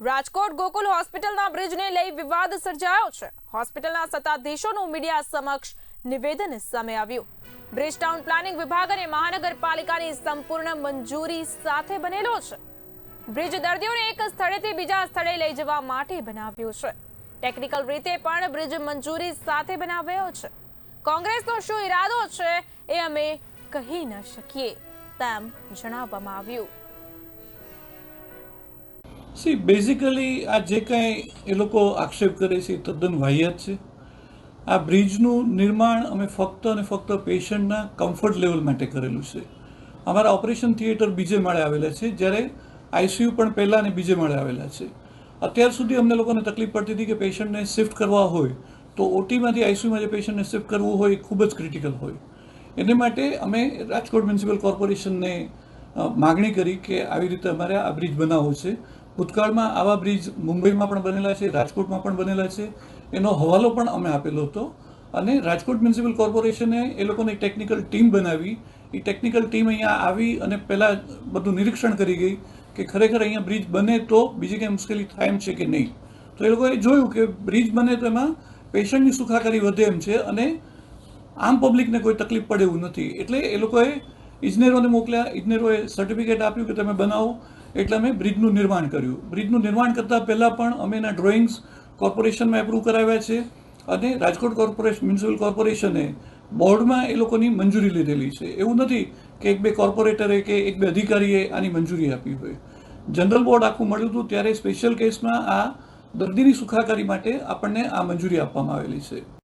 રાજકોટ ગોકુલ હોસ્પિટલના બ્રિજને લઈ વિવાદ સર્જાયો છે. હોસ્પિટલના સત્તાધીશોનું મીડિયા સમક્ષ નિવેદન સામે આવ્યું. બ્રિજ ટાઉન પ્લાનિંગ વિભાગ અને મહાનગરપાલિકાની સંપૂર્ણ મંજૂરી સાથે બનેલો છે. બ્રિજ દર્દીઓને એક સ્થળેથી બીજા સ્થળે લઈ જવા માટે બનાવ્યું છે. ટેકનિકલ રીતે પણ બ્રિજ મંજૂરી સાથે બનાવ્યો છે. કોંગ્રેસનો શું ઈરાદો છે એ અમે કહી ન શકીએ, તેમ જણાવવામાં આવ્યું. સી બેઝિકલી આ જે કાંઈ એ લોકો આક્ષેપ કરે છે, એ તદ્દન વાહિયાત છે. આ બ્રિજનું નિર્માણ અમે ફક્ત અને ફક્ત પેશન્ટના કમ્ફર્ટ લેવલ માટે કરેલું છે. અમારા ઓપરેશન થિયેટર બીજે માળે આવેલા છે, જ્યારે આઈસીયુ પણ પહેલાં અને બીજે માળે આવેલા છે. અત્યાર સુધી અમને લોકોને તકલીફ પડતી હતી કે પેશન્ટને શિફ્ટ કરવા હોય, તો ઓટીમાંથી આઈસીયુમાં જે પેશન્ટને શિફ્ટ કરવું હોય, એ ખૂબ જ ક્રિટિકલ હોય. એને માટે અમે રાજકોટ મ્યુનિસિપલ કોર્પોરેશનને માગણી કરી કે આવી રીતે અમારે આ બ્રિજ બનાવવો છે. ભૂતકાળમાં આવા બ્રિજ મુંબઈમાં પણ બનેલા છે, રાજકોટમાં પણ બનેલા છે. એનો હવાલો પણ અમે આપેલો હતો અને રાજકોટ મ્યુનિસિપલ કોર્પોરેશને એ લોકોને ટેકનિકલ ટીમ બનાવી. એ ટેકનિકલ ટીમ અહીંયા આવી અને પહેલાં બધું નિરીક્ષણ કરી ગઈ કે ખરેખર અહીંયા બ્રિજ બને તો બીજી કંઈ મુશ્કેલી થાય એમ છે કે નહીં. તો એ લોકોએ જોયું કે બ્રિજ બને તો એમાં પેશન્ટની સુખાકારી વધે એમ છે અને આમ પબ્લિકને કોઈ તકલીફ પડે એવું નથી. એટલે એ લોકોએ ઇજનેરોને મોકલ્યા. ઇજનેરોએ સર્ટિફિકેટ આપ્યું કે તમે બનાવો. એટલે અમે બ્રિજનું નિર્માણ કર્યું. બ્રિજનું નિર્માણ કરતાં પહેલાં પણ અમે એના ડ્રોઈંગ્સ કોર્પોરેશનમાં એપ્રૂવ કરાવ્યા છે અને રાજકોટ કોર્પોરેશન મ્યુનિસિપલ કોર્પોરેશને બોર્ડમાં એ લોકોની મંજૂરી લીધેલી છે. એવું નથી કે એક બે કોર્પોરેટરે કે એક બે અધિકારીએ આની મંજૂરી આપી હોય. જનરલ બોર્ડ આખું મળ્યું હતું ત્યારે સ્પેશિયલ કેસમાં આ દર્દીની સુખાકારી માટે આપણને આ મંજૂરી આપવામાં આવેલી છે.